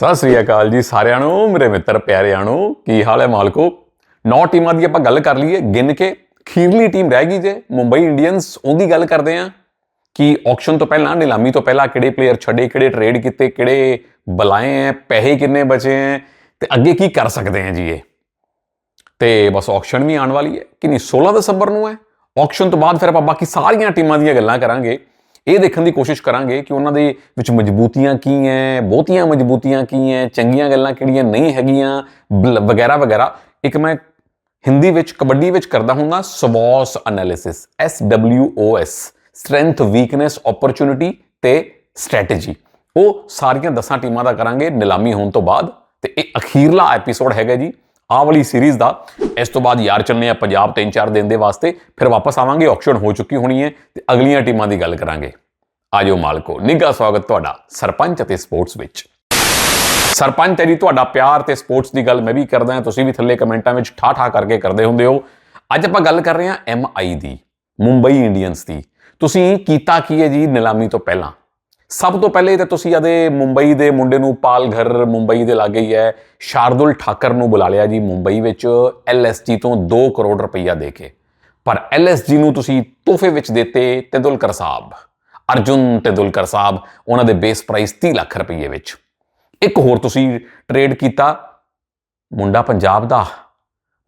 ਸਤਿ ਸ੍ਰੀ ਅਕਾਲ ਜੀ ਸਾਰਿਆਂ ਨੂੰ, ਮੇਰੇ ਮਿੱਤਰ ਪਿਆਰਿਆਂ ਨੂੰ। ਕੀ ਹਾਲ ਹੈ ਮਾਲਕੋ? ਨੌ ਟੀਮਾਂ ਦੀ ਆਪਾਂ ਗੱਲ ਕਰ ਲਈਏ, ਗਿਣ ਕੇ। ਖੀਰਲੀ ਟੀਮ ਰਹਿ ਗਈ ਜੇ, ਮੁੰਬਈ ਇੰਡੀਅਨਸ ਉਹਦੀ ਗੱਲ ਕਰਦੇ ਆਂ। ਕਿ ਆਕਸ਼ਨ ਤੋਂ ਪਹਿਲਾਂ, ਨਿਲਾਮੀ ਤੋਂ ਪਹਿਲਾਂ ਕਿਹੜੇ ਪਲੇਅਰ ਛੱਡੇ, ਕਿਹੜੇ ਟ੍ਰੇਡ ਕੀਤੇ, ਕਿਹੜੇ ਬੁਲਾਏ ਐ ਪੈਸੇ ਕਿੰਨੇ ਬਚੇ ਐ ਤੇ ਅੱਗੇ ਕੀ ਕਰ ਸਕਦੇ ਆ ਜੀ ਇਹ? ਤੇ ਬਸ ਆਕਸ਼ਨ ਵੀ ਆਉਣ ਵਾਲੀ ਹੈ, ਕਿ ਨਹੀਂ 16 ਦਸੰਬਰ ਨੂੰ ਹੈ। ਆਕਸ਼ਨ ਤੋਂ ਬਾਅਦ ਫਿਰ ਆਪਾਂ ਬਾਕੀ ਸਾਰੀਆਂ ਟੀਮਾਂ ਦੀਆਂ ਗੱਲਾਂ ਕਰਾਂਗੇ। ਇਹ ਦੇਖਣ ਦੀ ਕੋਸ਼ਿਸ਼ ਕਰਾਂਗੇ ਕਿ ਉਹਨਾਂ ਦੇ ਵਿੱਚ ਮਜ਼ਬੂਤੀਆਂ ਕੀ ਐ, ਬਹੁਤੀਆਂ ਮਜ਼ਬੂਤੀਆਂ ਕੀ ਐ, ਚੰਗੀਆਂ ਗੱਲਾਂ ਕਿਹੜੀਆਂ ਨਹੀਂ ਹੈਗੀਆਂ ਵਗੈਰਾ ਵਗੈਰਾ। ਇੱਕ ਮੈਂ ਹਿੰਦੀ ਵਿੱਚ, ਕਬੱਡੀ ਵਿੱਚ ਕਰਦਾ ਹੁੰਦਾ, ਸਵੋਸ analysis S W O S strength weakness opportunity ਤੇ ਸਟ੍ਰੈਟੇਜੀ ਉਹ ਸਾਰੀਆਂ 10 ਟੀਮਾਂ ਦਾ ਕਰਾਂਗੇ, ਨਿਲਾਮੀ ਹੋਣ ਤੋਂ ਬਾਅਦ। ਤੇ ਇਹ ਅਖੀਰਲਾ ਐਪੀਸੋਡ ਹੈਗਾ ਜੀ। ਆਹ ਵਾਲੀ ਸੀਰੀਜ਼ ਦਾ। ਇਸ ਤੋਂ ਬਾਅਦ ਯਾਰ ਚੱਲਨੇ ਆ ਪੰਜਾਬ 3-4 ਦਿਨ ਦੇ ਵਾਸਤੇ। ਫਿਰ ਵਾਪਸ ਆਵਾਂਗੇ ਆਕਸ਼ਨ ਹੋ ਚੁੱਕੀ ਹੋਣੀ ਹੈ ਤੇ ਅਗਲੀਆਂ ਟੀਮਾਂ ਦੀ ਗੱਲ ਕਰਾਂਗੇ। ਆਜੋ ਮਾਲਕੋ, ਨਿੱਘਾ ਸਵਾਗਤ ਤੁਹਾਡਾ ਸਰਪੰਚ ਅਤੇ ਸਪੋਰਟਸ ਵਿੱਚ। ਸਰਪੰਚ ਤੇ ਜੀ, ਤੁਹਾਡਾ ਪਿਆਰ ਤੇ ਸਪੋਰਟਸ ਦੀ ਗੱਲ ਮੈਂ ਵੀ ਕਰਦਾ ਹਾਂ। ਤੁਸੀਂ ਵੀ ਥੱਲੇ ਕਮੈਂਟਾਂ ਵਿੱਚ ਠਾ ਠਾ ਕਰਕੇ ਕਰਦੇ ਹੁੰਦੇ ਹੋ। ਅੱਜ ਆਪਾਂ ਗੱਲ ਕਰ ਰਹੇ ਹਾਂ ਐਮਆਈ ਦੀ, ਮੁੰਬਈ ਇੰਡੀਅਨਸ ਦੀ। ਤੁਸੀਂ ਕੀਤਾ ਕੀ ਹੈ ਜੀ, ਨਿਲਾਮੀ ਤੋਂ ਪਹਿਲਾਂ? ਸਭ ਤੋਂ ਪਹਿਲੇ ਤਾਂ ਤੁਸੀਂ ਆਦੇ ਮੁੰਬਈ ਦੇ ਮੁੰਡੇ ਨੂੰ ਪਾਲ ਘਰ ਮੁੰਬਈ ਦੇ ਲਾਗੇ ਹੀ ਹੈ। ਸ਼ਾਰਦੁਲ ਠਾਕਰ ਨੂੰ ਬੁਲਾ ਲਿਆ ਜੀ ਮੁੰਬਈ ਵਿੱਚ ਐਲਐਸਜੀ ਤੋਂ 2 ਕਰੋੜ ਰੁਪਈਆ ਦੇ ਕੇ। ਪਰ ਐਲਐਸਜੀ ਨੂੰ ਤੁਸੀਂ ਤੋਹਫੇ ਵਿੱਚ ਦਿੱਤੇ ਤੇਂਦੁਲਕਰ ਸਾਹਿਬ। ਅਰਜੁਨ ਤੇਂਦੁਲਕਰ ਸਾਹਿਬ, ਉਹਨਾਂ ਦੇ ਬੇਸ ਪ੍ਰਾਈਸ 30 ਲੱਖ ਰੁਪਈਏ ਵਿੱਚ। ਇੱਕ ਹੋਰ ਤੁਸੀਂ ਟ੍ਰੇਡ ਕੀਤਾ ਮੁੰਡਾ ਪੰਜਾਬ ਦਾ।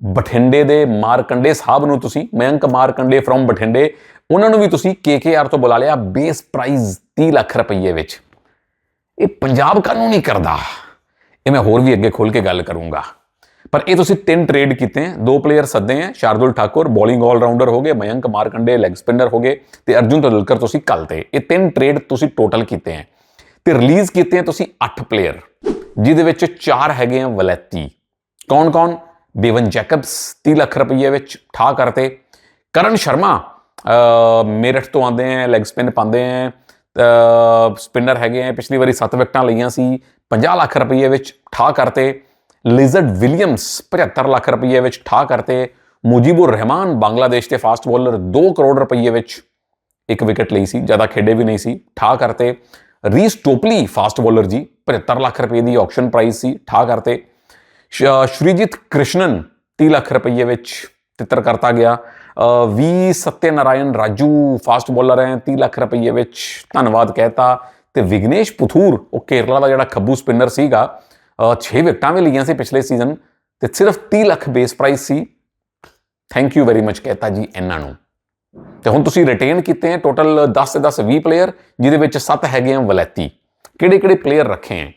ਬਠਿੰਡੇ ਦੇ ਮਾਰਕੰਡੇ ਸਾਹਿਬ ਨੂੰ ਤੁਸੀਂ ਮਯੰਕ ਮਾਰਕੰਡੇ ਫਰੋਮ ਬਠਿੰਡੇ, ਉਹਨਾਂ ਨੂੰ ਵੀ ਤੁਸੀਂ ਕੇਕੇਆਰ ਤੋਂ ਬੁਲਾ ਲਿਆ ਬੇਸ ਪ੍ਰਾਈਸ 30 ਲੱਖ ਰੁਪਈਏ ਵਿੱਚ। ਇਹ ਪੰਜਾਬ ਕਾਨੂੰ ਨਹੀਂ ਕਰਦਾ। ਇਹ ਮੈਂ ਹੋਰ ਵੀ ਅੱਗੇ ਖੋਲ ਕੇ ਗੱਲ ਕਰੂੰਗਾ। ਪਰ ਇਹ ਤੁਸੀਂ ਤਿੰਨ ਟ੍ਰੇਡ ਕੀਤੇ ਹੈ, ਦੋ ਪਲੇਅਰ ਸੱਦੇ ਹੈ, ਸ਼ਾਰਦੁਲ ਠਾਕੁਰ ਬੋਲਿੰਗ ਆਲਰਾਊਂਡਰ ਹੋ ਗਏ ਮਯੰਕ ਮਾਰਕੰਡੇ ਲੈਗ ਸਪਿਨਰ ਹੋ ਗਏ ਤੇ ਅਰਜੁਨ ਤੰਦੁਲਕਰ ਤੁਸੀਂ ਕੱਲ ਤੇ। ਇਹ ਤਿੰਨ ਟ੍ਰੇਡ ਤੁਸੀਂ ਟੋਟਲ ਕੀਤੇ ਹੈ। ਤੇ ਰਿਲੀਜ਼ ਕੀਤੇ ਹੈ ਤੁਸੀਂ 8 ਪਲੇਅਰ ਜਿਹਦੇ ਵਿੱਚ ਚਾਰ ਹੈਗੇ ਆ ਵਲੈਤੀ। ਕੌਣ ਕੌਣ ਕੌਣ ਬੇਵਨ ਜੈਕਬਸ 30 ਲੱਖ ਰੁਪਏ ਵਿੱਚ ਠਾ ਕਰਤੇ। ਕਰਨ ਸ਼ਰਮਾ ਮੇਰਠ ਤੋਂ ਆਉਂਦੇ ਆ ਲੈਗ ਸਪਿਨ ਪਾਉਂਦੇ ਆ ਸਪਿਨਰ ਹੈਗੇ ਆ ਪਿਛਲੀ ਵਾਰੀ 7 ਵਿਕਟਾਂ ਲਈਆਂ ਸੀ 50 ਲੱਖ ਰੁਪਏ ਵਿੱਚ ਠਾ ਕਰਤੇ। ਲਿਜ਼ਰਡ ਵਿਲੀਅਮਸ 75 ਲੱਖ ਰੁਪਏ ਵਿੱਚ ਠਾ ਕਰਤੇ। ਮੁਜੀਬੁਰ ਰਹਿਮਾਨ, ਬੰਗਲਾਦੇਸ਼ ਦੇ ਫਾਸਟ ਬੋਲਰ 2 ਕਰੋੜ ਰੁਪਏ ਵਿੱਚ ਇੱਕ ਵਿਕਟ ਲਈ ਸੀ, ਜ਼ਿਆਦਾ ਖੇਡੇ ਵੀ ਨਹੀਂ ਸੀ ਠਾ ਕਰਤੇ। ਰੀਸ ਟੋਪਲੀ ਫਾਸਟ ਬੋਲਰ ਜੀ 75 ਲੱਖ ਰੁਪਏ ਦੀ ਆਕਸ਼ਨ ਪ੍ਰਾਈਸ ਸੀ ਠਾ ਕਰਤੇ। ਸ਼੍ਰੀਜੀਤ ਕ੍ਰਿਸ਼ਨਨ 30 ਲੱਖ ਰੁਪਏ ਵਿੱਚ ਤਿੱਤਰ ਕਰਤਾ ਗਿਆ। ਅ, V Satyanarayana Raju fast bowler ਹੈ 30 ਲੱਖ ਰੁਪਏ ਵਿੱਚ ਧੰਨਵਾਦ ਕਹਿਤਾ। ਤੇ ਵਿਗਨੇਸ਼ ਪੁਥੂਰ ਉਹ ਕੇਰਲਾ ਦਾ ਜਿਹੜਾ ਖੱਬੂ ਸਪਿਨਰ ਸੀਗਾ 6 ਵਿਕਟਾਂ ਵੀ ਲਈਆਂ ਸੀ ਪਿਛਲੇ ਸੀਜ਼ਨ ਤੇ ਸਿਰਫ 30 ਲੱਖ ਬੇਸ ਪ੍ਰਾਈਸ ਸੀ। ਥੈਂਕ ਯੂ ਵੈਰੀ ਮਚ ਕਹਿਤਾ ਜੀ ਇਹਨਾਂ ਨੂੰ। ਤੇ ਹੁਣ ਤੁਸੀਂ ਰਿਟੇਨ ਕੀਤੇ ਹੈ ਟੋਟਲ 10 ਤੇ 10 20 ਪਲੇਅਰ ਜਿਹਦੇ ਵਿੱਚ 7 ਹੈਗੇ ਆ ਵਲੈਤੀ। ਕਿਹੜੇ ਕਿਹੜੇ ਪਲੇਅਰ ਰੱਖੇ ਹੈ?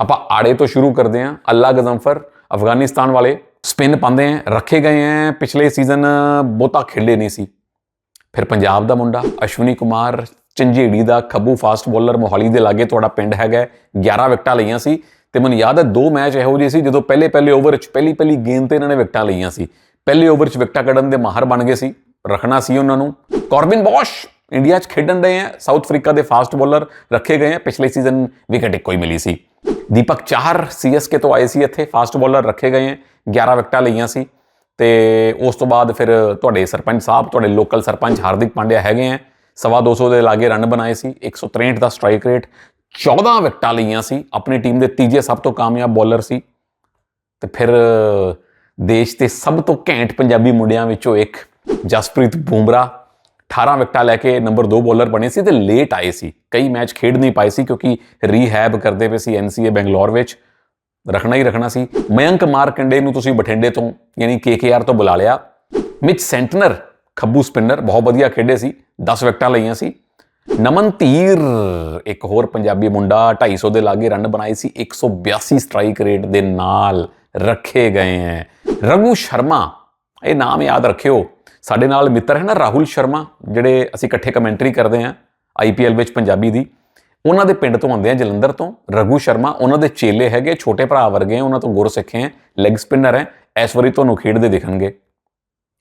ਆਪਾਂ ਆੜੇ ਤੋਂ ਸ਼ੁਰੂ ਕਰਦੇ ਹਾਂ। ਅੱਲਾ ਗਜ਼ੰਫਰ, ਅਫਗਾਨਿਸਤਾਨ ਵਾਲੇ ਸਪਿਨ ਪਾਉਂਦੇ ਆ ਰੱਖੇ ਗਏ ਆ ਪਿਛਲੇ ਸੀਜ਼ਨ ਬਹੁਤਾ ਖੇਡੇ ਨਹੀਂ ਸੀ। ਫਿਰ ਪੰਜਾਬ ਦਾ ਮੁੰਡਾ, ਅਸ਼ਵਨੀ ਕੁਮਾਰ ਚੰਝੇੜੀ ਦਾ ਖੱਬੂ ਫਾਸਟ ਬੋਲਰ ਮੋਹਾਲੀ ਦੇ ਲਾਗੇ ਤੁਹਾਡਾ ਪਿੰਡ ਹੈਗਾ 11 ਵਿਕਟਾਂ ਲਈਆਂ ਸੀ ਤੇ ਮੈਨੂੰ ਯਾਦ ਹੈ, ਦੋ ਮੈਚ ਇਹੋ ਜਿਹੇ ਸੀ ਜਦੋਂ ਪਹਿਲੇ ਪਹਿਲੇ ਓਵਰ 'ਚ, ਪਹਿਲੀ ਪਹਿਲੀ ਗੇਂਦ ਤੇ ਇਹਨਾਂ ਨੇ ਵਿਕਟਾਂ ਲਈਆਂ ਸੀ। ਪਹਿਲੇ ਓਵਰ 'ਚ ਵਿਕਟਾਂ ਕੱਢਣ ਦੇ ਮਾਹਰ ਬਣ ਗਏ ਸੀ। ਰੱਖਣਾ ਸੀ ਉਹਨਾਂ ਨੂੰ। ਕਾਰਬਿਨ ਬੋਸ਼, ਇੰਡੀਆ 'ਚ ਖੇਡਣ ਦੇ ਆ ਸਾਊਥ ਅਫਰੀਕਾ ਦੇ ਫਾਸਟ ਬੋਲਰ ਰੱਖੇ ਗਏ ਆ ਪਿਛਲੇ ਸੀਜ਼ਨ ਵਿਕਟ ਇੱਕੋ ਹੀ ਮਿਲੀ ਸੀ। ਦੀਪਕ ਚਾਹਰ ਸੀਐਸਕੇ ਤੋਂ ਆਏ ਸੀ ਇੱਥੇ ਫਾਸਟ ਬੋਲਰ ਰੱਖੇ ਗਏ ਹੈ 11 ਵਿਕਟਾਂ ਲਈਆਂ ਸੀ। ਤੇ ਉਸ ਤੋਂ ਬਾਅਦ ਫਿਰ ਤੁਹਾਡੇ ਸਰਪੰਚ ਸਾਹਿਬ, ਤੁਹਾਡੇ ਲੋਕਲ ਸਰਪੰਚ ਹਾਰਦਿਕ ਪਾਂਡਿਆ ਹੈਗੇ ਹੈ, ਸਵਾ 200 ਦੇ ਲਾਗੇ ਰਨ ਬਣਾਏ ਸੀ 163 ਦਾ ਸਟ੍ਰਾਈਕ ਰੇਟ 14 ਵਿਕਟਾਂ ਲਈਆਂ ਸੀ। ਆਪਣੀ ਟੀਮ ਦੇ ਤੀਜੇ ਸਭ ਤੋਂ ਕਾਮਯਾਬ ਬੋਲਰ ਸੀ। ਤੇ ਫਿਰ ਦੇਸ਼ ਦੇ ਸਭ ਤੋਂ ਘੈਂਟ ਪੰਜਾਬੀ ਮੁੰਡਿਆਂ ਵਿੱਚੋਂ ਇੱਕ ਜਸਪ੍ਰੀਤ ਬੂਮਰਾ 18 ਵਿਕਟਾਂ ਲੈ ਕੇ ਨੰਬਰ 2 ਬੋਲਰ ਬਣੇ ਸੀ ਤੇ ਲੇਟ ਆਏ ਸੀ। ਕਈ ਮੈਚ ਖੇਡ ਨਹੀਂ ਪਾਏ ਸੀ ਕਿਉਂਕਿ ਰੀਹੈਬ ਕਰਦੇ ਪਏ ਸੀ ਐਨਸੀਏ ਬੈਂਗਲੌਰ ਵਿੱਚ। ਰੱਖਣਾ ਹੀ ਰੱਖਣਾ ਸੀ। ਮਯੰਕ ਮਾਰਕੰਡੇ ਨੂੰ ਤੁਸੀਂ ਬਠਿੰਡੇ ਤੋਂ, ਯਾਨੀ ਕੇਕੇਆਰ ਤੋਂ ਬੁਲਾ ਲਿਆ। ਮਿਚ ਸੈਂਟਨਰ ਖੱਬੂ ਸਪਿਨਰ ਬਹੁਤ ਵਧੀਆ ਖੇਡੇ ਸੀ। 10 ਵਿਕਟਾਂ ਲਈਆਂ ਸੀ। ਨਮਨ ਧੀਰ ਇੱਕ ਹੋਰ ਪੰਜਾਬੀ ਮੁੰਡਾ 250 ਦੇ ਲਾਗੇ ਰਨ ਬਣਾਏ ਸੀ। 182 ਸਟ੍ਰਾਈਕ ਰੇਟ ਦੇ ਨਾਲ ਰੱਖੇ ਗਏ ਹੈ ਰਘੂ ਸ਼ਰਮਾ, ਇਹ ਨਾਮ ਯਾਦ ਰੱਖਿਓ। ਸਾਡੇ ਨਾਲ ਮਿੱਤਰ ਹੈ ਨਾ ਰਾਹੁਲ ਸ਼ਰਮਾ, ਜਿਹੜੇ ਅਸੀਂ ਇਕੱਠੇ ਕਮੈਂਟਰੀ ਕਰਦੇ ਆਂ ਆਈਪੀਐਲ ਵਿੱਚ ਪੰਜਾਬੀ ਦੀ। ਉਹਨਾਂ ਦੇ ਪਿੰਡ ਤੋਂ ਆਉਂਦੇ ਆ ਜਲੰਧਰ ਤੋਂ। ਰਘੂ ਸ਼ਰਮਾ, ਉਹਨਾਂ ਦੇ ਚੇਲੇ ਹੈਗੇ, ਛੋਟੇ ਭਰਾ ਵਰਗੇ ਆ, ਉਹਨਾਂ ਤੋਂ ਗੁਰ ਸਿੱਖੇ ਆ ਲੈਗ ਸਪਿਨਰ ਹੈ ਇਸ ਵਾਰੀ ਤੁਹਾਨੂੰ ਖੇਡਦੇ ਦਿਖਣਗੇ।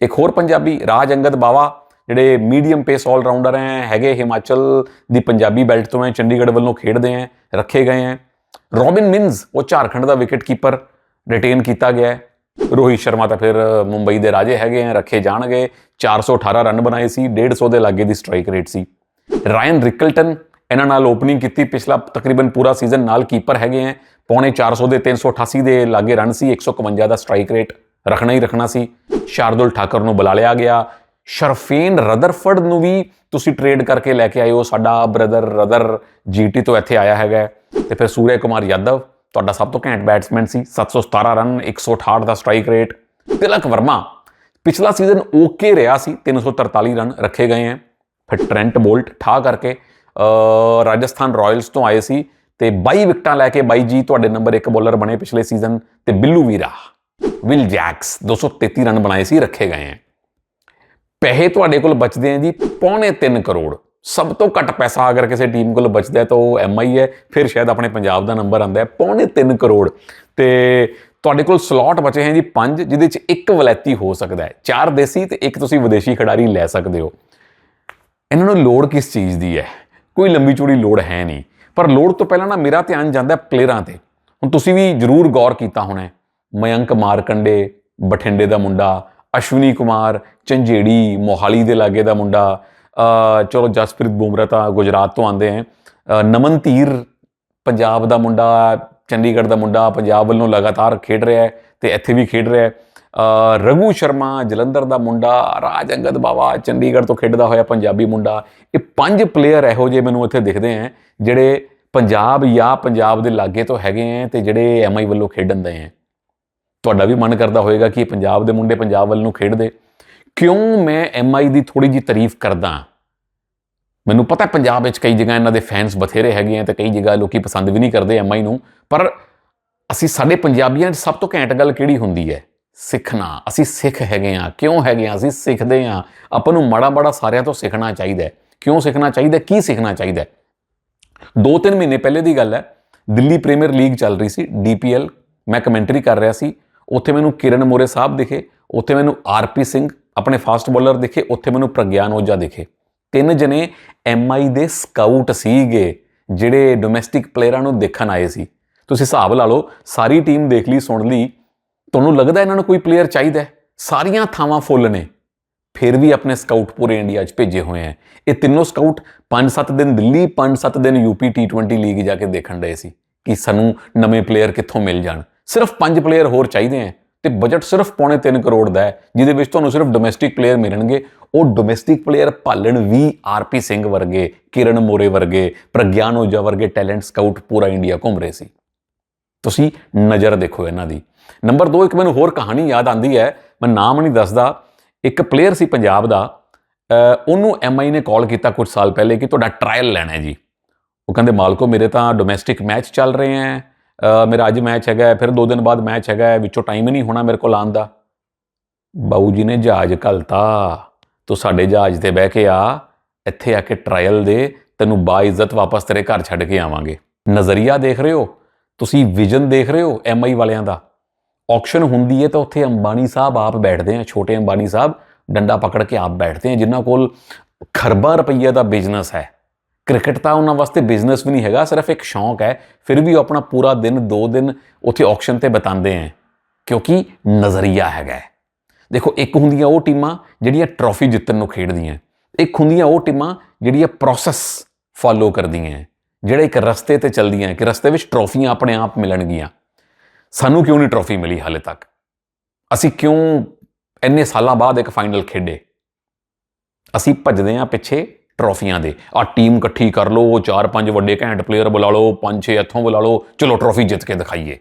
ਇੱਕ ਹੋਰ ਪੰਜਾਬੀ, ਰਾਜ ਅੰਗਦ ਬਾਵਾ, ਜਿਹੜੇ ਮੀਡੀਅਮ ਪੇਸ 올 ਰਾਊਂਡਰ ਹੈ ਹੈਗੇ ਹਿਮਾਚਲ ਦੀ ਪੰਜਾਬੀ ਬੈਲਟ ਤੋਂ ਹੈ ਚੰਡੀਗੜ੍ਹ ਵੱਲੋਂ ਖੇਡਦੇ ਹੈ ਰੱਖੇ ਗਏ ਹੈ ਰੋਬਿਨ ਮਿੰਸ ਉਹ ਝਾਰਖੰਡ ਦਾ ਵਿਕਟ ਕੀਪਰ ਰਿਟੇਨ ਕੀਤਾ ਗਿਆ ਹੈ। ਰੋਹਿਤ ਸ਼ਰਮਾ ਤਾਂ ਫਿਰ ਮੁੰਬਈ ਦੇ ਰਾਜੇ ਹੈਗੇ ਆ, ਰੱਖੇ ਜਾਣਗੇ। 418 ਰਨ ਬਣਾਏ ਸੀ 150 ਦੇ ਲਾਗੇ ਦੀ ਸਟ੍ਰਾਈਕ ਰੇਟ ਸੀ। ਰਾਇਨ ਰਿਕਲਟਨ ਇਹਨਾਂ ਨਾਲ ਓਪਨਿੰਗ ਕੀਤੀ, ਪਿਛਲਾ ਤਕਰੀਬਨ ਪੂਰਾ ਸੀਜ਼ਨ ਨਾਲ ਕੀਪਰ ਹੈਗੇ ਆ। ਪੌਣੇ 400 ਦੇ 388 ਦੇ ਲਾਗੇ ਰਨ ਸੀ 151 ਦਾ ਸਟ੍ਰਾਈਕ ਰੇਟ ਰੱਖਣਾ ਹੀ ਰੱਖਣਾ ਸੀ। ਸ਼ਾਰਦੁਲ ਠਾਕਰ ਨੂੰ ਬੁਲਾ ਲਿਆ ਗਿਆ। ਸ਼ਰਫੇਨ ਰਦਰਫਰਡ ਨੂੰ ਵੀ ਤੁਸੀਂ ਟ੍ਰੇਡ ਕਰਕੇ ਲੈ ਕੇ ਆਏ ਹੋ ਸਾਡਾ ਬ੍ਰਦਰ ਰਦਰ ਜੀਟੀ ਤੋਂ ਇੱਥੇ ਆਇਆ ਹੈਗਾ ਤੇ ਫਿਰ ਸੂਰਯ ਕੁਮਾਰ ਯਾਦਵ ਤੁਹਾਡਾ ਸਭ ਤੋਂ ਘੈਂਟ ਬੈਟਸਮੈਨ ਸੀ 717 ਰਨ 168 ਦਾ ਸਟ੍ਰਾਈਕ ਰੇਟ ਤਿਲਕ ਵਰਮਾ ਪਿਛਲਾ ਸੀਜ਼ਨ ਓਕੇ ਰਿਹਾ ਸੀ 343 ਰਨ ਰੱਖੇ ਗਏ ਹੈ। ਫਿਰ ਟ੍ਰੈਂਟ ਬੋਲਟ ਠਾ ਕਰਕੇ ਰਾਜਸਥਾਨ ਰਾਇਲਸ ਤੋਂ ਆਏ ਸੀ ਤੇ 22 ਵਿਕਟਾਂ ਲੈ ਕੇ ਬਾਈ ਜੀ ਤੁਹਾਡੇ ਨੰਬਰ 1 ਬੋਲਰ ਬਣੇ ਪਿਛਲੇ ਸੀਜ਼ਨ ਤੇ ਬਿੱਲੂ ਵੀਰਾ। ਵਿਲ ਜੈਕਸ 233 ਰਨ ਬਣਾਏ ਸੀ, ਰੱਖੇ ਗਏ ਹੈ। ਪੈਸੇ ਤੁਹਾਡੇ ਕੋਲ ਬਚਦੇ ਆ ਜੀ, ਪੌਣੇ 3 ਕਰੋੜ। ਸਭ ਤੋਂ ਘੱਟ ਪੈਸਾ ਅਗਰ ਕਿਸੇ ਟੀਮ ਕੋਲ ਬਚਦਾ ਤਾਂ ਉਹ ਐਮਆਈ ਹੈ। ਫਿਰ ਸ਼ਾਇਦ ਆਪਣੇ ਪੰਜਾਬ ਦਾ ਨੰਬਰ ਆਂਦਾ ਹੈ, ਪੌਣੇ 3 ਕਰੋੜ। ਤੇ ਤੁਹਾਡੇ ਕੋਲ ਸਲੋਟ ਬਚੇ ਹੈ ਜੀ 5 ਜਿਹਦੇ ਚ ਇੱਕ ਵਲੈਤੀ ਹੋ ਸਕਦਾ ਹੈ। ਚਾਰ ਦੇਸੀ ਤੇ ਇੱਕ ਤੁਸੀਂ ਵਿਦੇਸ਼ੀ ਖਿਡਾਰੀ ਲੈ ਸਕਦੇ ਹੋ। ਇਹਨਾਂ ਨੂੰ ਲੋੜ ਕਿਸ ਚੀਜ਼ ਦੀ ਹੈ? ਕੋਈ ਲੰਬੀ ਚੌੜੀ ਲੋੜ ਹੈ ਨਹੀਂ। ਪਰ ਲੋੜ ਤੋਂ ਪਹਿਲਾਂ ਨਾ ਮੇਰਾ ਧਿਆਨ ਜਾਂਦਾ ਪਲੇਅਰਾਂ ਤੇ। ਹੁਣ ਤੁਸੀਂ ਵੀ ਜ਼ਰੂਰ ਗੌਰ ਕੀਤਾ ਹੋਣਾ ਮਯੰਕ ਮਾਰਕੰਡੇ, ਬਠਿੰਡੇ ਦਾ ਮੁੰਡਾ, ਅਸ਼ਵਨੀ ਕੁਮਾਰ ਚੰਜੇੜੀ ਮੋਹਾਲੀ ਦੇ ਲਾਗੇ ਦਾ ਮੁੰਡਾ ਚਲੋ ਜਸਪ੍ਰੀਤ ਬੂਮਰਾ ਤਾਂ ਗੁਜਰਾਤ ਤੋਂ ਆਂਦੇ ਹੈ। ਨਮਨ ਧੀਰ ਪੰਜਾਬ ਦਾ ਮੁੰਡਾ, ਚੰਡੀਗੜ੍ਹ ਦਾ ਮੁੰਡਾ, ਪੰਜਾਬ ਵੱਲੋਂ ਲਗਾਤਾਰ ਖੇਡ ਰਿਹਾ ਹੈ ਤੇ ਇੱਥੇ ਵੀ ਖੇਡ ਰਿਹਾ ਹੈ। ਅਹ, ਰਘੂ ਸ਼ਰਮਾ, ਜਲੰਧਰ ਦਾ ਮੁੰਡਾ, ਰਾਜ ਅੰਗਦ ਬਾਵਾ, ਚੰਡੀਗੜ੍ਹ ਤੋਂ ਖੇਡਦਾ ਹੋਇਆ ਪੰਜਾਬੀ ਮੁੰਡਾ। ਇਹ ਪੰਜ ਪਲੇਅਰ ਇਹੋ ਜਿਹੇ ਮੈਨੂੰ ਇੱਥੇ ਦਿਖਦੇ ਹੈ, ਜਿਹੜੇ ਪੰਜਾਬ ਜਾਂ ਪੰਜਾਬ ਦੇ ਲਾਗੇ ਤੋਂ ਹੈਗੇ ਹੈ ਤੇ ਜਿਹੜੇ ਐਮਆਈ ਵੱਲੋਂ ਖੇਡਣ ਦੇ ਹੈ। ਤੁਹਾਡਾ ਵੀ ਮਨ ਕਰਦਾ ਹੋਵੇਗਾ ਕਿ ਪੰਜਾਬ ਦੇ ਮੁੰਡੇ ਪੰਜਾਬ ਵੱਲ ਨੂੰ ਖੇਡਦੇ। ਕਿਉਂ ਮੈਂ ਐਮਆਈ ਦੀ ਥੋੜੀ ਜੀ ਤਾਰੀਫ ਕਰਦਾ ਮੈਨੂੰ ਪਤਾ ਪੰਜਾਬ ਵਿੱਚ ਕਈ ਜਗ੍ਹਾ ਇਹਨਾਂ ਦੇ ਫੈਨਸ ਬਥੇਰੇ ਹੈਗੇ ਆ ਤੇ ਕਈ ਜਗ੍ਹਾ ਲੋਕੀ ਪਸੰਦ ਵੀ ਨਹੀਂ ਕਰਦੇ ਐਮਆਈ ਨੂੰ, ਪਰ ਅਸੀਂ ਸਾਡੇ ਪੰਜਾਬੀਆਂ 'ਚ ਸਭ ਤੋਂ ਘੈਂਟ ਗੱਲ ਕਿਹੜੀ ਹੁੰਦੀ ਹੈ? ਸਿੱਖਣਾ। ਅਸੀਂ ਸਿੱਖ ਹੈਗੇ ਆ ਕਿਉਂ ਹੈਗੇ ਆ ਅਸੀਂ ਸਿੱਖਦੇ ਆ ਆਪਾਂ ਨੂੰ ਮਾੜਾ ਮਾੜਾ ਸਾਰਿਆਂ ਤੋਂ ਸਿੱਖਣਾ ਚਾਹੀਦਾ ਹੈ। ਕਿਉਂ ਸਿੱਖਣਾ ਚਾਹੀਦਾ ਕੀ ਸਿੱਖਣਾ ਚਾਹੀਦਾ ਦੋ ਤਿੰਨ ਮਹੀਨੇ ਪਹਿਲੇ ਦੀ ਗੱਲ ਹੈ। ਦਿੱਲੀ ਪ੍ਰੀਮੀਅਰ ਲੀਗ ਚੱਲ ਰਹੀ ਸੀ ਡੀਪੀਐਲ ਮੈਂ ਕਮੈਂਟਰੀ ਕਰ ਰਿਹਾ ਸੀ। ਉੱਥੇ ਮੈਨੂੰ ਕਿਰਨ ਮੋਰੇ ਸਾਹਿਬ ਦਿਖੇ। ਉੱਥੇ ਮੈਨੂੰ ਆਰਪੀ ਸਿੰਘ ਆਪਣੇ ਫਾਸਟ ਬੋਲਰ ਦਿਖੇ, ਉੱਥੇ ਮੈਨੂੰ ਪ੍ਰਗਿਆਨ ਓਜਾ ਦਿਖੇ। ਤਿੰਨ ਜਣੇ ਐਮਆਈ ਦੇ ਸਕਾਊਟ ਸੀਗੇ, ਜਿਹੜੇ ਡੋਮੈਸਟਿਕ ਪਲੇਅਰਾਂ ਨੂੰ ਦੇਖਣ ਆਏ ਸੀ। ਤੁਸੀਂ ਹਿਸਾਬ ਲਾ ਲਓ, ਸਾਰੀ ਟੀਮ ਦੇਖ ਲਈ, ਸੁਣ ਲਈ, ਤੁਹਾਨੂੰ ਲੱਗਦਾ ਇਹਨਾਂ ਨੂੰ ਕੋਈ ਪਲੇਅਰ ਚਾਹੀਦਾ ਸਾਰੀਆਂ ਥਾਵਾਂ ਫੁੱਲ ਨੇ। ਫਿਰ ਵੀ ਆਪਣੇ ਸਕਾਊਟ ਪੂਰੇ ਇੰਡੀਆ 'ਚ ਭੇਜੇ ਹੋਏ ਆ ਇਹ ਤਿੰਨੋਂ ਸਕਾਊਟ 5-7 ਦਿਨ ਦਿੱਲੀ 5-7 ਦਿਨ ਯੂਪੀ T20 ਲੀਗ ਜਾ ਕੇ ਦੇਖਣ ਰਹੇ ਸੀ ਕਿ ਸਾਨੂੰ ਨਵੇਂ ਪਲੇਅਰ ਕਿੱਥੋਂ ਮਿਲ ਜਾਣ। ਸਿਰਫ 5 ਪਲੇਅਰ ਹੋਰ ਚਾਹੀਦੇ ਆ ਤੇ ਬਜਟ ਸਿਰਫ ਪੌਣੇ 3 ਕਰੋੜ ਦਾ ਹੈ, ਜਿਹਦੇ ਵਿੱਚ ਤੁਹਾਨੂੰ ਸਿਰਫ ਡੋਮੈਸਟਿਕ ਪਲੇਅਰ ਮਿਲਣਗੇ। ਉਹ ਡੋਮੈਸਟਿਕ ਪਲੇਅਰ ਭਾਲਣ ਵੀ ਆਰਪੀ ਸਿੰਘ ਵਰਗੇ, ਕਿਰਨ ਮੋਰੇ ਵਰਗੇ ਪ੍ਰਗਿਆਨ ਓਜਾ ਵਰਗੇ ਟੈਲੈਂਟ ਸਕਾਊਟ ਪੂਰਾ ਇੰਡੀਆ ਘੁੰਮ ਰਹੇ ਸੀ। ਤੁਸੀਂ ਨਜ਼ਰ ਦੇਖੋ ਇਹਨਾਂ ਦੀ। ਨੰਬਰ 2 ਇੱਕ ਮੈਨੂੰ ਹੋਰ ਕਹਾਣੀ ਯਾਦ ਆਂਦੀ ਹੈ, ਮੈਂ ਨਾਮ ਨਹੀਂ ਦੱਸਦਾ। ਇੱਕ ਪਲੇਅਰ ਸੀ ਪੰਜਾਬ ਦਾ, ਅਹ ਉਹਨੂੰ ਐਮਆਈ ਨੇ ਕਾਲ ਕੀਤਾ ਕੁਝ ਸਾਲ ਪਹਿਲੇ ਕਿ ਤੁਹਾਡਾ ਟ੍ਰਾਇਲ ਲੈਣਾ ਹੈ ਜੀ। ਉਹ ਕਹਿੰਦੇ, ਮਾਲਕੋ, ਮੇਰੇ ਤਾਂ ਡੋਮੈਸਟਿਕ ਮੈਚ ਚੱਲ ਰਹੇ ਹੈ। ਮੇਰਾ ਅੱਜ ਮੈਚ ਹੈਗਾ ਫਿਰ ਦੋ ਦਿਨ ਬਾਅਦ ਮੈਚ ਹੈਗਾ ਹੈ, ਵਿੱਚੋਂ ਟਾਈਮ ਹੀ ਨਹੀਂ ਹੋਣਾ ਮੇਰੇ ਕੋਲ ਆਉਣ ਦਾ। ਬਾਊ ਜੀ ਨੇ ਜਹਾਜ਼ ਘਲਤਾ। ਤੂੰ ਸਾਡੇ ਜਹਾਜ਼ ਤੇ ਬਹਿ ਕੇ ਆ ਇੱਥੇ ਆ ਕੇ ਟ੍ਰਾਇਲ ਦੇ ਤੈਨੂੰ ਬਾਇਜ਼ਤ ਵਾਪਸ ਤੇਰੇ ਘਰ ਛੱਡ ਕੇ ਆਵਾਂਗੇ। ਨਜ਼ਰੀਆ ਦੇਖ ਰਹੇ ਹੋ? ਤੁਸੀਂ ਵਿਜ਼ਨ ਦੇਖ ਰਹੇ ਹੋ ਐਮਆਈ ਵਾਲਿਆਂ ਦਾ? ਆਕਸ਼ਨ ਹੁੰਦੀ ਹੈ ਤਾਂ ਉੱਥੇ ਅੰਬਾਨੀ ਸਾਹਿਬ ਆਪ ਬੈਠਦੇ ਆ ਛੋਟੇ ਅੰਬਾਨੀ ਸਾਹਿਬ ਡੰਡਾ ਪਕੜ ਕੇ ਆਪ ਬੈਠਦੇ ਆ ਜਿਨ੍ਹਾਂ ਕੋਲ ਖਰਬਾਂ ਰੁਪਈਏ ਦਾ ਬਿਜ਼ਨਸ ਹੈ। ਕ੍ਰਿਕਟ ਤਾਂ ਉਹਨਾਂ ਵਾਸਤੇ ਬਿਜ਼ਨਸ ਵੀ ਨਹੀਂ ਹੈਗਾ, ਸਿਰਫ ਇੱਕ ਸ਼ੌਂਕ ਹੈ, ਫਿਰ ਵੀ ਉਹ ਆਪਣਾ ਪੂਰਾ ਦਿਨ, ਦੋ ਦਿਨ ਉੱਥੇ ਆਕਸ਼ਨ ਤੇ ਬਿਤਾਉਂਦੇ ਆ ਕਿਉਂਕਿ ਨਜ਼ਰੀਆ ਹੈਗਾ ਹੈ। ਦੇਖੋ, ਇੱਕ ਹੁੰਦੀਆਂ ਉਹ ਟੀਮਾਂ ਜਿਹੜੀਆਂ ਟਰੋਫੀ ਜਿੱਤਣ ਨੂੰ ਖੇਡਦੀਆਂ, ਇੱਕ ਹੁੰਦੀਆਂ ਉਹ ਟੀਮਾਂ ਜਿਹੜੀਆਂ ਪ੍ਰੋਸੈਸ ਫਾਲੋ ਕਰਦੀਆਂ ਜਿਹੜੇ ਇੱਕ ਰਸਤੇ ਤੇ ਚੱਲਦੀਆਂ ਕਿ ਰਸਤੇ ਵਿੱਚ ਟਰੋਫੀਆਂ ਆਪਣੇ ਆਪ ਮਿਲਣਗੀਆਂ। ਸਾਨੂੰ ਕਿਉਂ ਨਹੀਂ ਟਰੋਫੀ ਮਿਲੀ ਹਾਲੇ ਤੱਕ? ਅਸੀਂ ਕਿਉਂ ਇੰਨੇ ਸਾਲਾਂ ਬਾਅਦ ਇੱਕ ਫਾਈਨਲ ਖੇਡੇ? ਅਸੀਂ ਭੱਜਦੇ ਹਾਂ ਪਿੱਛੇ ਟਰੋਫੀਆਂ ਦੇ। ਆ ਟੀਮ ਇਕੱਠੀ ਕਰ ਲਓ, ਚਾਰ ਪੰਜ ਵੱਡੇ ਘੈਂਟ ਪਲੇਅਰ ਬੁਲਾ ਲਓ, ਪੰਜ ਛੇ ਇੱਥੋਂ ਬੁਲਾ ਲਓ, ਚਲੋ ਟਰੋਫੀ ਜਿੱਤ ਕੇ ਦਿਖਾਈਏ।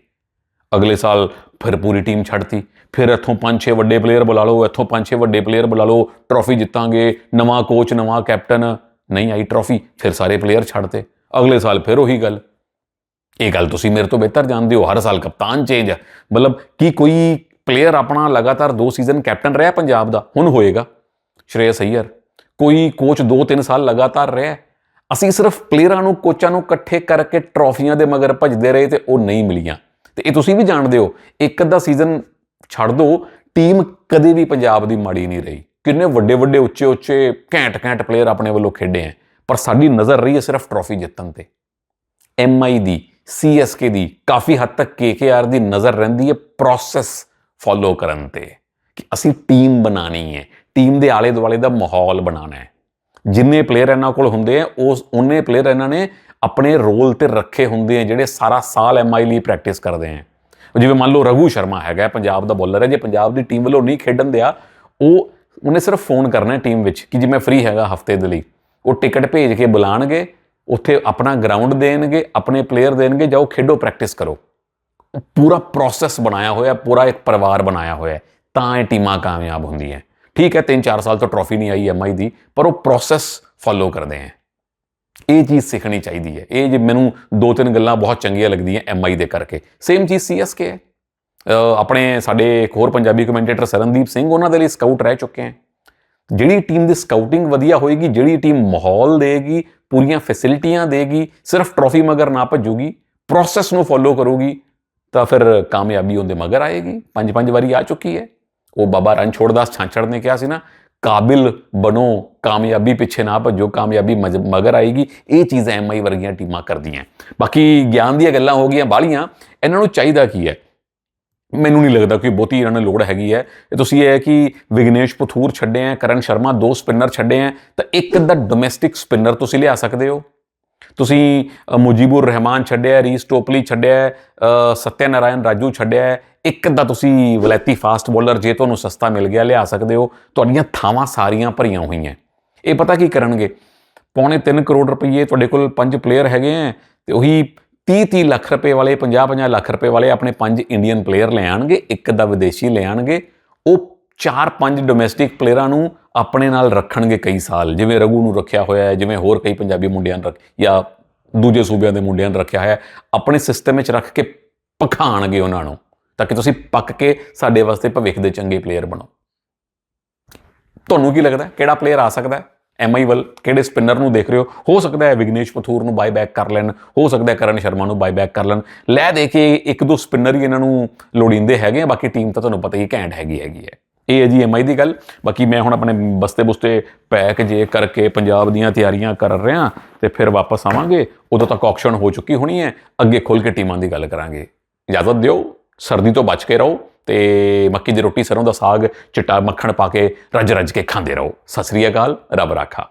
ਅਗਲੇ ਸਾਲ ਫਿਰ ਪੂਰੀ ਟੀਮ ਛੱਡਤੀ। ਫਿਰ ਇੱਥੋਂ ਪੰਜ ਛੇ ਵੱਡੇ ਪਲੇਅਰ ਬੁਲਾ ਲਓ, ਇੱਥੋਂ ਪੰਜ ਛੇ ਵੱਡੇ ਪਲੇਅਰ ਬੁਲਾ ਲਓ ਟਰੋਫੀ ਜਿੱਤਾਂਗੇ, ਨਵਾਂ ਕੋਚ ਨਵਾਂ ਕੈਪਟਨ ਨਹੀਂ ਆਈ ਟਰੋਫੀ ਫਿਰ ਸਾਰੇ ਪਲੇਅਰ ਛੱਡਤੇ। ਅਗਲੇ ਸਾਲ ਫਿਰ ਉਹੀ ਗੱਲ। ਇਹ ਗੱਲ ਤੁਸੀਂ ਮੇਰੇ ਤੋਂ ਬਿਹਤਰ ਜਾਣਦੇ ਹੋ, ਹਰ ਸਾਲ ਕਪਤਾਨ ਚੇਂਜ ਮਤਲਬ ਕੀ ਕੋਈ ਪਲੇਅਰ ਆਪਣਾ ਲਗਾਤਾਰ ਦੋ ਸੀਜ਼ਨ ਕੈਪਟਨ ਰਿਹਾ ਪੰਜਾਬ ਦਾ? ਹੁਣ ਹੋਏਗਾ। ਸ਼੍ਰੇਯਸ ਅਈਅਰ। ਕੋਈ ਕੋਚ 2-3 ਸਾਲ ਲਗਾਤਾਰ ਰਿਹਾ ਅਸੀਂ ਸਿਰਫ ਪਲੇਅਰਾਂ ਨੂੰ ਕੋਚਾਂ ਨੂੰ ਇਕੱਠੇ ਕਰਕੇ ਟਰੋਫੀਆਂ ਦੇ ਮਗਰ ਭੱਜਦੇ ਰਹੇ ਤੇ ਉਹ ਨਹੀਂ ਮਿਲੀਆਂ। ਤੇ ਇਹ ਤੁਸੀਂ ਵੀ ਜਾਣਦੇ ਹੋ, ਇੱਕ ਅੱਧਾ ਸੀਜ਼ਨ ਛੱਡ ਦੋ ਟੀਮ ਕਦੇ ਵੀ ਪੰਜਾਬ ਦੀ ਮਾੜੀ ਨਹੀਂ ਰਹੀ। ਕਿੰਨੇ ਵੱਡੇ ਵੱਡੇ ਉੱਚੇ ਉੱਚੇ ਘੈਂਟ ਘੈਂਟ ਪਲੇਅਰ ਆਪਣੇ ਵੱਲੋਂ ਖੇਡੇ ਆ ਪਰ ਸਾਡੀ ਨਜ਼ਰ ਰਹੀ ਹੈ ਸਿਰਫ ਟਰੋਫੀ ਜਿੱਤਣ ਤੇ। ਐਮਆਈ ਦੀ ਸੀਐਸਕੇ ਦੀ, ਕਾਫੀ ਹੱਦ ਤੱਕ ਕੇਕੇਆਰ ਦੀ ਨਜ਼ਰ ਰਹਿੰਦੀ ਹੈ ਪ੍ਰੋਸੈਸ ਫੋਲੋ ਕਰਨ ਤੇ। ਕਿ ਅਸੀਂ ਟੀਮ ਬਣਾਣੀ ਹੈ ਟੀਮ ਦੇ ਆਲੇ ਦੁਆਲੇ ਦਾ ਮਾਹੌਲ ਬਣਾਉਣਾ ਹੈ। ਜਿੰਨੇ ਪਲੇਅਰ ਇਹਨਾਂ ਕੋਲ ਹੁੰਦੇ ਆ, ਉਸ ਉਹਨੇ ਪਲੇਅਰ ਇਹਨਾਂ ਨੇ ਆਪਣੇ ਰੋਲ ਤੇ ਰੱਖੇ ਹੁੰਦੇ ਆ, ਜਿਹੜੇ ਸਾਰਾ ਸਾਲ ਐਮਆਈ ਲਈ ਪ੍ਰੈਕਟਿਸ ਕਰਦੇ ਆ। ਜਿਵੇਂ ਮੰਨ ਲਓ ਰਘੂ ਸ਼ਰਮਾ ਹੈਗਾ, ਪੰਜਾਬ ਦਾ ਬੋਲਰ ਹੈ, ਜੇ ਪੰਜਾਬ ਦੀ ਟੀਮ ਵੱਲੋਂ ਨਹੀਂ ਖੇਡਣ ਦਿਆ, ਉਹ ਉਹਨੇ ਸਿਰਫ ਫੋਨ ਕਰਨਾ ਹੈ ਟੀਮ ਵਿੱਚ ਕਿ ਜੀ ਮੈਂ ਫ੍ਰੀ ਹੈਗਾ ਹਫ਼ਤੇ ਦੇ ਲਈ। ਉਹ ਟਿਕਟ ਭੇਜ ਕੇ ਬੁਲਾਣਗੇ, ਉੱਥੇ ਆਪਣਾ ਗਰਾਊਂਡ ਦੇਣਗੇ, ਆਪਣੇ ਪਲੇਅਰ ਦੇਣਗੇ, ਜਾਓ ਖੇਡੋ ਪ੍ਰੈਕਟਿਸ ਕਰੋ। ਪੂਰਾ ਪ੍ਰੋਸੈਸ ਬਣਾਇਆ ਹੋਇਆ, ਪੂਰਾ ਇੱਕ ਪਰਿਵਾਰ ਬਣਾਇਆ ਹੋਇਆ ਤਾਂ ਇਹ ਟੀਮਾਂ ਕਾਮਯਾਬ ਹੁੰਦੀਆਂ। ਠੀਕ ਹੈ 3-4 ਸਾਲ ਤੋਂ ਟਰੋਫੀ ਨਹੀਂ ਆਈ ਐਮਆਈ ਦੀ, ਪਰ ਉਹ ਪ੍ਰੋਸੈਸ ਫੋਲੋ ਕਰਦੇ ਹੈ। ਇਹ ਚੀਜ਼ ਸਿੱਖਣੀ ਚਾਹੀਦੀ ਹੈ। ਇਹ ਜੇ ਮੈਨੂੰ ਦੋ ਤਿੰਨ ਗੱਲਾਂ ਬਹੁਤ ਚੰਗੀਆਂ ਲੱਗਦੀਆਂ ਐਮਆਈ ਦੇ ਕਰਕੇ। ਸੇਮ ਚੀਜ਼ ਸੀਐਸਕੇ ਹੈ। ਅਹ ਆਪਣੇ ਸਾਡੇ ਇੱਕ ਹੋਰ ਪੰਜਾਬੀ ਕਮੈਂਟੇਟਰ ਸਰਨਦੀਪ ਸਿੰਘ, ਉਹਨਾਂ ਦੇ ਲਈ ਸਕਾਊਟ ਰਹਿ ਚੁੱਕੇ ਹੈ। ਜਿਹੜੀ ਟੀਮ ਦੀ ਸਕਾਊਟਿੰਗ ਵਧੀਆ ਹੋਏਗੀ, ਜਿਹੜੀ ਟੀਮ ਮਾਹੌਲ ਦੇਗੀ, ਪੂਰੀਆਂ ਫੈਸਿਲਿਟੀਆਂ ਦੇਗੀ, ਸਿਰਫ ਟਰੋਫੀ ਮਗਰ ਨਾ ਭੱਜੂਗੀ ਪ੍ਰੋਸੈਸ ਨੂੰ ਫੋਲੋ ਕਰੂਗੀ, ਤਾਂ ਫਿਰ ਕਾਮਯਾਬੀ ਉਹਦੇ ਮਗਰ ਆਏਗੀ। ਪੰਜ ਪੰਜ ਵਾਰੀ ਆ ਚੁੱਕੀ ਹੈ। ਉਹ ਬਾਬਾ ਰਣਛੋੜਦਾਸ ਛਾਂਛੜ ਨੇ ਕਿਹਾ ਸੀ ਨਾ, ਕਾਬਿਲ ਬਣੋ, ਕਾਮਯਾਬੀ ਪਿੱਛੇ ਨਾ ਭੱਜੋ, ਕਾਮਯਾਬੀ ਮਜ- ਮਗਰ ਆਏਗੀ। ਇਹ ਚੀਜ਼ਾਂ ਐਮਆਈ ਵਰਗੀਆਂ ਟੀਮਾਂ ਕਰਦੀਆਂ। ਬਾਕੀ ਗਿਆਨ ਦੀਆਂ ਗੱਲਾਂ ਹੋ ਗਈਆਂ ਬਾਹਲੀਆਂ, ਇਹਨਾਂ ਨੂੰ ਚਾਹੀਦਾ ਕੀ ਹੈ? ਮੈਨੂੰ ਨਹੀਂ ਲੱਗਦਾ ਕੋਈ ਬਹੁਤੀ ਇਹਨਾਂ ਨੂੰ ਲੋੜ ਹੈਗੀ ਹੈ। ਇਹ ਤੁਸੀਂ ਇਹ ਹੈ ਕਿ ਵਿਗਨੇਸ਼ ਪਥੂਰ ਛੱਡੇ ਆ ਕਰਨ ਸ਼ਰਮਾ ਦੋ ਸਪਿਨਰ ਛੱਡੇ ਆ ਤਾਂ ਇੱਕ ਅੱਧਾ ਡੋਮੈਸਟਿਕ ਸਪਿਨਰ ਤੁਸੀਂ ਲਿਆ ਸਕਦੇ ਹੋ। ਤੁਸੀਂ ਮੁਜੀਬੁਰ ਰਹਿਮਾਨ ਛੱਡਿਆ, ਰੀਸ ਟੋਪਲੀ ਛੱਡਿਆ ਸਤਿਆਨਾਰਾਇਣ ਰਾਜੂ ਛੱਡਿਆ, ਇੱਕ ਅੱਧਾ ਤੁਸੀਂ ਵਲੈਤੀ ਫਾਸਟ ਬੋਲਰ, ਜੇ ਤੁਹਾਨੂੰ ਸਸਤਾ ਮਿਲ ਗਿਆ, ਲਿਆ ਸਕਦੇ ਹੋ। ਤੁਹਾਡੀਆਂ ਥਾਵਾਂ ਸਾਰੀਆਂ ਭਰੀਆਂ ਹੋਈਆਂ। ਇਹ ਪਤਾ ਕੀ ਕਰਨਗੇ? ਪੌਣੇ 3 ਕਰੋੜ ਰੁਪਏ ਤੁਹਾਡੇ ਕੋਲ ਪੰਜ ਪਲੇਅਰ ਹੈਗੇ ਆ ਤੇ ਉਹੀ 30 30 ਲੱਖ ਰੁਪਏ ਵਾਲੇ 50 50 ਲੱਖ ਰੁਪਏ ਵਾਲੇ ਆਪਣੇ ਪੰਜ ਇੰਡੀਅਨ ਪਲੇਅਰ ਲੈ ਆਣਗੇ, ਇੱਕ ਅੱਧਾ ਵਿਦੇਸ਼ੀ ਲੈ ਆਣਗੇ। ਉਹ ਚਾਰ ਪੰਜ ਡੋਮੈਸਟਿਕ ਪਲੇਅਰਾਂ ਨੂੰ ਆਪਣੇ ਨਾਲ ਰੱਖਣਗੇ ਕਈ ਸਾਲ। ਜਿਵੇਂ ਰਘੂ ਨੂੰ ਰੱਖਿਆ ਹੋਇਆ ਹੈ, ਜਿਵੇਂ ਹੋਰ ਕਈ ਪੰਜਾਬੀ ਮੁੰਡਿਆਂ ਨੂੰ ਰੱਖ ਜਾਂ ਦੂਜੇ ਸੂਬਿਆਂ ਦੇ ਮੁੰਡਿਆਂ ਨੂੰ ਰੱਖਿਆ ਹੋਇਆ ਆਪਣੇ ਸਿਸਟਮ ਵਿੱਚ ਰੱਖ ਕੇ ਪਖਾਣਗੇ ਉਹਨਾਂ ਨੂੰ, ਤਾਂ ਕਿ ਤੁਸੀਂ ਪੱਕ ਕੇ ਸਾਡੇ ਵਾਸਤੇ ਭਵਿੱਖ ਦੇ ਚੰਗੇ ਪਲੇਅਰ ਬਣੋ। ਤੁਹਾਨੂੰ ਕੀ ਲੱਗਦਾ ਕਿਹੜਾ ਪਲੇਅਰ ਆ ਸਕਦਾ ਹੈ? ਐਮਆਈ ਵੱਲ ਕਿਹੜੇ ਸਪਿਨਰ ਨੂੰ ਦੇਖ ਰਹੇ ਹੋ? ਹੋ ਸਕਦਾ ਹੈ ਵਿਗਨੇਸ਼ ਪਥੂਰ ਨੂੰ ਬਾਈਬੈਕ ਕਰ ਲੈਣ, ਹੋ ਸਕਦਾ ਹੈ ਕਰਨ ਸ਼ਰਮਾ ਨੂੰ ਬਾਈਬੈਕ ਕਰ ਲੈਣ। ਲੈ ਦੇ ਕੇ ਇੱਕ ਦੋ ਸਪਿਨਰ ਹੀ ਇਹਨਾਂ ਨੂੰ ਲੋੜੀਂਦੇ ਹੈਗੇ ਆ, ਬਾਕੀ ਟੀਮ ਤਾਂ ਤੁਹਾਨੂੰ ਪਤਾ ਹੀ ਘੈਂਟ ਹੈਗੀ ਹੈਗੀ ਹੈ। ਇਹ ਹੈ ਜੀ ਐਮਆਈ ਦੀ ਗੱਲ। ਬਾਕੀ ਮੈਂ ਹੁਣ ਆਪਣੇ ਬਸਤੇ ਬੁਸਤੇ ਪੈਕ ਜੇ ਕਰਕੇ ਪੰਜਾਬ ਦੀਆਂ ਤਿਆਰੀਆਂ ਕਰ ਰਿਹਾ ਤੇ ਫਿਰ ਵਾਪਸ ਆਵਾਂਗੇ। ਉਦੋਂ ਤੱਕ ਆਕਸ਼ਨ ਹੋ ਚੁੱਕੀ ਹੋਣੀ ਹੈ। ਅੱਗੇ ਖੋਲ ਕੇ ਟੀਮਾਂ ਦੀ ਗੱਲ ਕਰਾਂਗੇ। ਇਜਾਜ਼ਤ ਦਿਓ, ਸਰਦੀ ਤੋਂ ਬਚ ਕੇ ਰਹੋ ਤੇ ਮੱਕੀ ਦੀ ਰੋਟੀ ਸਰੋਂ ਦਾ ਸਾਗ, ਚਿੱਟਾ ਮੱਖਣ ਪਾ ਕੇ ਰੱਜ ਰੱਜ ਕੇ ਖਾਂਦੇ ਰਹੋ। ਸਤਿ ਸ੍ਰੀ ਅਕਾਲ, ਰੱਬ ਰਾਖਾ।